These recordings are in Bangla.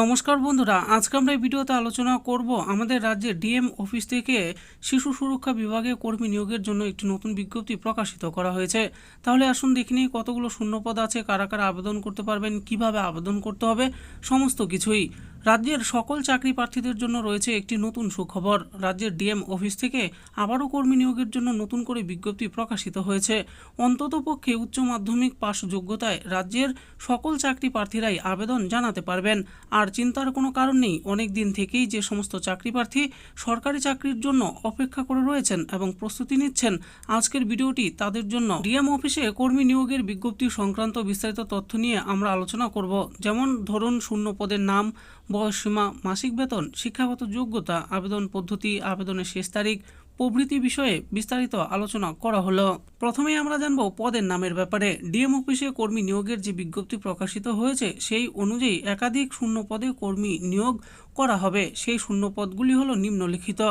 নমস্কার বন্ধুরা, আজকে আমরা এই ভিডিওতে আলোচনা করব আমাদের রাজ্যে ডিএম অফিস থেকে শিশু সুরক্ষা বিভাগে কর্মী নিয়োগের জন্য একটি নতুন বিজ্ঞপ্তি প্রকাশিত করা হয়েছে। তাহলে আসুন দেখিনি কতগুলো শূন্যপদ আছে, কারা কারা আবেদন করতে পারবেন, কীভাবে আবেদন করতে হবে, সমস্ত কিছুই। রাজ্যের সকল চাকরি প্রার্থীদের জন্য রয়েছে একটি নতুন সুখবর। রাজ্যের ডিএম অফিস থেকে আবারও কর্মী নিয়োগের জন্য নতুন করে বিজ্ঞপ্তি প্রকাশিত হয়েছে। অন্ততপক্ষে উচ্চ মাধ্যমিক পাশ যোগ্যতায় রাজ্যের সকল চাকরি প্রার্থীরাই আবেদন জানাতে পারবেন। আর চিন্তার কোনো কারণ নেই, অনেক দিন থেকেই যে সমস্ত চাকরি প্রার্থী সরকারি চাকরির জন্য অপেক্ষা করে রয়েছেন এবং প্রস্তুতি নিচ্ছেন, আজকের ভিডিওটি তাদের জন্য। ডিএম অফিসে কর্মী নিয়োগের বিজ্ঞপ্তি সংক্রান্ত বিস্তারিত তথ্য নিয়ে আমরা আলোচনা করব। যেমন ধরুন শূন্য পদের নাম বয়সসীমা, মাসিক বেতন, শিক্ষাগত যোগ্যতা, আবেদন পদ্ধতি, আবেদনের শেষ তারিখ, প্রভৃতি বিষয়ে বিস্তারিত আলোচনা করা হলো। প্রথমেই আমরা জানব পদের নামের ব্যাপারে। ডিএম অফিসে কর্মী নিয়োগের যে বিজ্ঞপ্তি প্রকাশিত হয়েছে, সেই অনুযায়ী একাধিক শূন্য পদে কর্মী নিয়োগ করা হবে। সেই শূন্য পদগুলি হলো নিম্নলিখিত।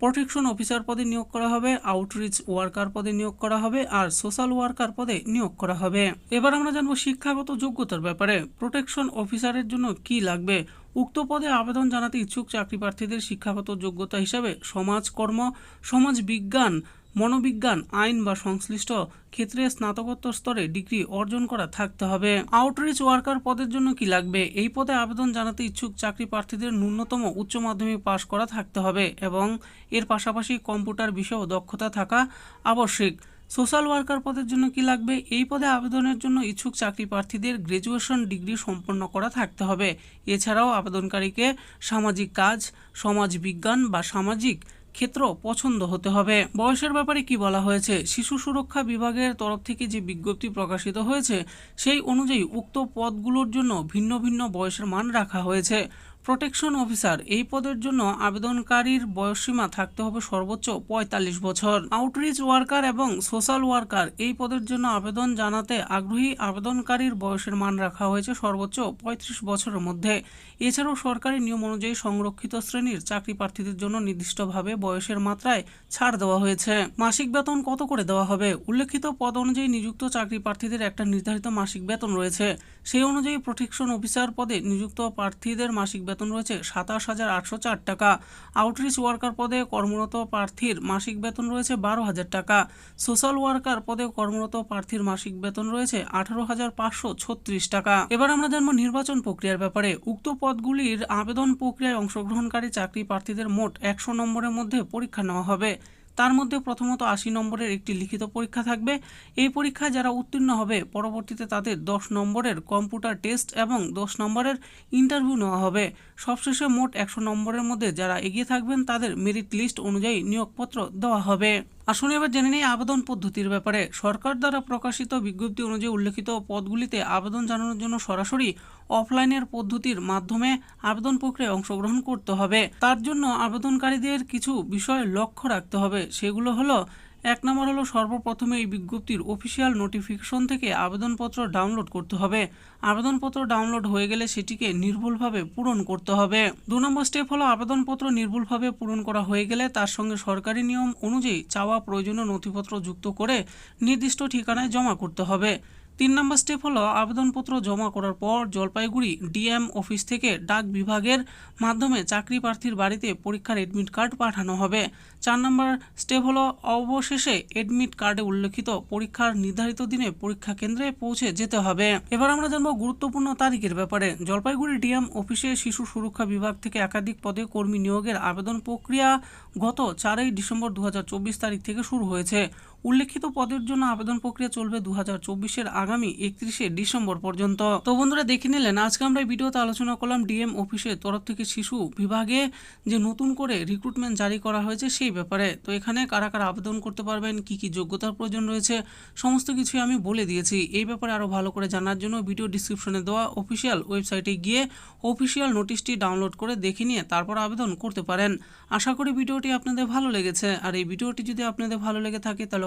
প্রোটেকশন অফিসার পদে নিয়োগ করা হবে, আউটরিচ ওয়ার্কার পদে নিয়োগ করা হবে, আর সোশ্যাল ওয়ার্কার পদে নিয়োগ করা হবে। এবার আমরা জানব শিক্ষাগত যোগ্যতার ব্যাপারে। প্রোটেকশন অফিসারের জন্য কি লাগবে? উক্ত পদে আবেদন জানাতে ইচ্ছুক চাকরি প্রার্থীদের শিক্ষাগত যোগ্যতা হিসাবে সমাজকর্ম সমাজ বিজ্ঞান মনোবিজ্ঞান, আইন বা সংশ্লিষ্ট ক্ষেত্রে স্নাতকোত্তর স্তরে ডিগ্রি অর্জন করা থাকতে হবে। আউটরিচ ওয়ার্কার পদের জন্য কি লাগবে? এই পদে আবেদন জানাতে ইচ্ছুক চাকরি প্রার্থীদের ন্যূনতম উচ্চ মাধ্যমিক পাশ করা থাকতে হবে এবং এর পাশাপাশি কম্পিউটার বিষয়েও দক্ষতা থাকা আবশ্যিক। সোশ্যাল ওয়ার্কার পদের জন্য কি লাগবে? এই পদে আবেদনের জন্য ইচ্ছুক চাকরি প্রার্থীদের গ্র্যাজুয়েশন ডিগ্রি সম্পন্ন করা থাকতে হবে। এছাড়াও আবেদনকারীকে সামাজিক কাজ, সমাজ বিজ্ঞান বা সামাজিক ক্ষেত্র পছন্দ হতে হবে। বয়সের ব্যাপারে কি বলা হয়েছে? শিশু সুরক্ষা বিভাগের তরফ থেকে যে বিজ্ঞপ্তি প্রকাশিত হয়েছে, সেই অনুযায়ী উক্ত পদগুলোর জন্য ভিন্ন ভিন্ন বয়সের মান রাখা হয়েছে। প্রোটেকশন অফিসার, এই পদের জন্য আবেদনকারীর বয়সসীমা থাকতে হবে সর্বোচ্চ পঁয়তাল্লিশ বছর। আউটরিচ ওয়ার্কার এবং সোশ্যাল ওয়ার্কার, এই পদের জন্য আবেদন জানাতে আগ্রহী আবেদনকারীর বয়সের মান রাখা হয়েছে সর্বোচ্চ পঁয়ত্রিশ বছরের মধ্যে। এছাড়াও সরকারি নিয়ম অনুযায়ী সংরক্ষিত শ্রেণির চাকরি প্রার্থীদের জন্য নির্দিষ্টভাবে বয়সের মাত্রায় ছাড় দেওয়া হয়েছে। মাসিক বেতন কত করে দেওয়া হবে? উল্লেখিত পদ অনুযায়ী নিযুক্ত চাকরি প্রার্থীদের একটা নির্ধারিত মাসিক বেতন রয়েছে। সেই অনুযায়ী প্রোটেকশন অফিসার পদে নিযুক্ত প্রার্থীদের মাসিক বেতন রয়েছে সাতাশ হাজার আটশো চার টাকা। আউটরিচ ওয়ার্কার পদে কর্মরত প্রার্থীর মাসিক বেতন রয়েছে বারো হাজার টাকা। সোশ্যাল ওয়ার্কার পদে কর্মরত প্রার্থীর মাসিক বেতন রয়েছে আঠারো হাজার পাঁচশো ছত্রিশ টাকা। এবার আমরা জানব নির্বাচন প্রক্রিয়ার ব্যাপারে। উক্ত পদগুলির আবেদন প্রক্রিয়ায় অংশগ্রহণকারী চাকরি প্রার্থীদের মোট একশো নম্বরের মধ্যে পরীক্ষা নেওয়া হবে। তার মধ্যে প্রথমত আশি নম্বরের একটি লিখিত পরীক্ষা থাকবে। এই পরীক্ষায় যারা উত্তীর্ণ হবে, পরবর্তীতে তাদের দশ নম্বরের কম্পিউটার টেস্ট এবং দশ নম্বরের ইন্টারভিউ নেওয়া হবে। সবশেষে মোট একশো নম্বরের মধ্যে যারা এগিয়ে থাকবেন, তাদের মেরিট লিস্ট অনুযায়ী নিয়োগপত্র দেওয়া হবে। আসুন এবার জেনে নিই আবেদন পদ্ধতির ব্যাপারে। সরকার দ্বারা প্রকাশিত বিজ্ঞপ্তি অনুযায়ী উল্লেখিত পদগুলিতে আবেদন জানানোর জন্য সরাসরি অফলাইনের পদ্ধতির মাধ্যমে আবেদন প্রক্রিয়ায় অংশগ্রহণ করতে হবে। তার জন্য আবেদনকারীদের কিছু বিষয় লক্ষ্য রাখতে হবে। সেগুলো হলো এক নম্বর হলো সর্বপ্রথমে এই বিজ্ঞপ্তির অফিসিয়াল নোটিফিকেশন থেকে আবেদনপত্র ডাউনলোড করতে হবে। আবেদনপত্র ডাউনলোড হয়ে গেলে সেটিকে নির্ভুলভাবে পূরণ করতে হবে। দু নম্বর স্টেপ হলো আবেদনপত্র নির্ভুলভাবে পূরণ করা হয়ে গেলে তার সঙ্গে সরকারি নিয়ম অনুযায়ী চাওয়া প্রয়োজনীয় নথিপত্র যুক্ত করে নির্দিষ্ট ঠিকানায় জমা করতে হবে। তিন নম্বর স্টেপ হলো আবেদনপত্র জমা করার পর জলপাইগুড়ি ডিএম অফিস থেকে ডাক বিভাগের মাধ্যমে চাকরি প্রার্থীর বাড়িতে পরীক্ষার এডমিট কার্ড পাঠানো হবে। চার নম্বর স্টেপ হলো অবশেষে এডমিট কার্ডে উল্লেখিত পরীক্ষার নির্ধারিত দিনে পরীক্ষা কেন্দ্রে পৌঁছে যেতে হবে। এবার আমরা জানব গুরুত্বপূর্ণ তারিখের ব্যাপারে। জলপাইগুড়ি ডিএম অফিসে শিশু সুরক্ষা বিভাগ থেকে একাধিক পদে কর্মী নিয়োগের আবেদন প্রক্রিয়া গত চারই ডিসেম্বর দু হাজার চব্বিশ তারিখ থেকে শুরু হয়েছে। উল্লেখিত পদের জন্য আবেদন প্রক্রিয়া চলবে দু হাজার চব্বিশের আগামী একত্রিশে ডিসেম্বর পর্যন্ত। তো বন্ধুরা, দেখে নিলেন, আজকে আমরা এই ভিডিওতে আলোচনা করলাম ডিএম অফিসের তরফ থেকে শিশু বিভাগে যে নতুন করে রিক্রুটমেন্ট জারি করা হয়েছে সেই ব্যাপারে। তো এখানে কারা কারা আবেদন করতে পারবেন, কি কি যোগ্যতার প্রয়োজন রয়েছে, সমস্ত কিছুই আমি বলে দিয়েছি। এই ব্যাপারে আরও ভালো করে জানার জন্য ভিডিও ডিসক্রিপশনে দেওয়া অফিসিয়াল ওয়েবসাইটে গিয়ে অফিসিয়াল নোটিশটি ডাউনলোড করে দেখে নিয়ে তারপর আবেদন করতে পারেন। আশা করি ভিডিওটি আপনাদের ভালো লেগেছে। আর এই ভিডিওটি যদি আপনাদের ভালো লেগে থাকে, তাহলে